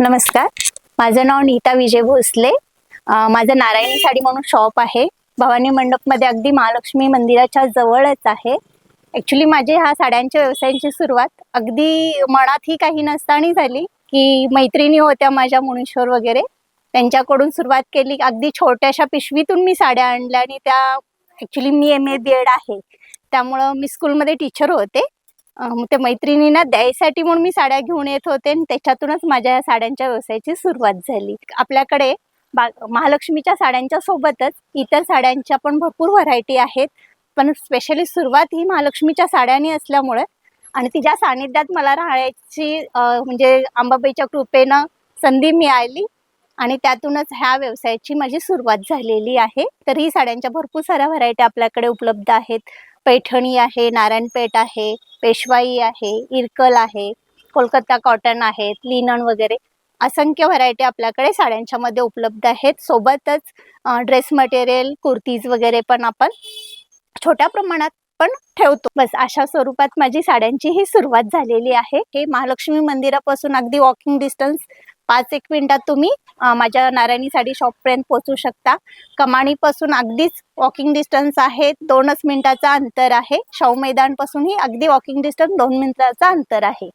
नमस्कार. माझं नाव नीता विजय भोसले. माझं नारायणी साडी म्हणून शॉप आहे. भवानी मंडपमध्ये अगदी महालक्ष्मी मंदिराच्या जवळच आहे. ॲक्च्युली माझे ह्या साड्यांच्या व्यवसायांची सुरुवात अगदी मनातही काही नसताना झाली की मैत्रिणी होत्या माझ्या मुनीश्वर वगैरे. त्यांच्याकडून सुरुवात केली. अगदी छोट्याशा पिशवीतून मी साड्या आणल्या आणि त्या ॲक्च्युली मी एम ए बी एड आहे. त्यामुळं मी स्कूलमध्ये टीचर होते. त्या मैत्रिणींना द्यायसाठी म्हणून मी साड्या घेऊन येत होते आणि त्याच्यातूनच माझ्या या साड्यांच्या व्यवसायाची सुरुवात झाली. आपल्याकडे बा महालक्ष्मीच्या साड्यांच्या सोबतच इतर साड्यांच्या पण भरपूर व्हरायटी आहेत. पण स्पेशली सुरुवात ही महालक्ष्मीच्या साड्यांनी असल्यामुळे आणि तिच्या सानिध्यात मला राहायची म्हणजे आंबाबाईच्या कृपेनं संधी मिळाली आणि त्यातूनच ह्या व्यवसायाची माझी सुरुवात झालेली आहे. तर ही साड्यांच्या भरपूर साऱ्या व्हरायटी आपल्याकडे उपलब्ध आहेत. पैठणी आहे नारायणपेठ आहे पेशवाई आहे इरकल आहे कोलकाता कॉटन आहेत लिनन वगैरे असंख्य व्हरायटी आपल्याकडे साड्यांच्या मध्ये उपलब्ध आहेत. सोबतच ड्रेस मटेरियल कुर्तीज वगैरे पण आपण छोट्या प्रमाणात पण ठेवतो. बस अशा स्वरूपात माझी साड्यांची ही सुरुवात झालेली आहे. हे महालक्ष्मी मंदिरापासून अगदी वॉकिंग डिस्टन्स पाच एक मिनिटात तुम्ही माझ्या नारायणी साडी शॉपपर्यंत पोहोचू शकता. कमाणीपासून अगदीच वॉकिंग डिस्टन्स आहे दोनच मिनिटाचा अंतर आहे. शाहू मैदानपासूनही अगदी वॉकिंग डिस्टन्स दोन मिनिटाचा अंतर आहे.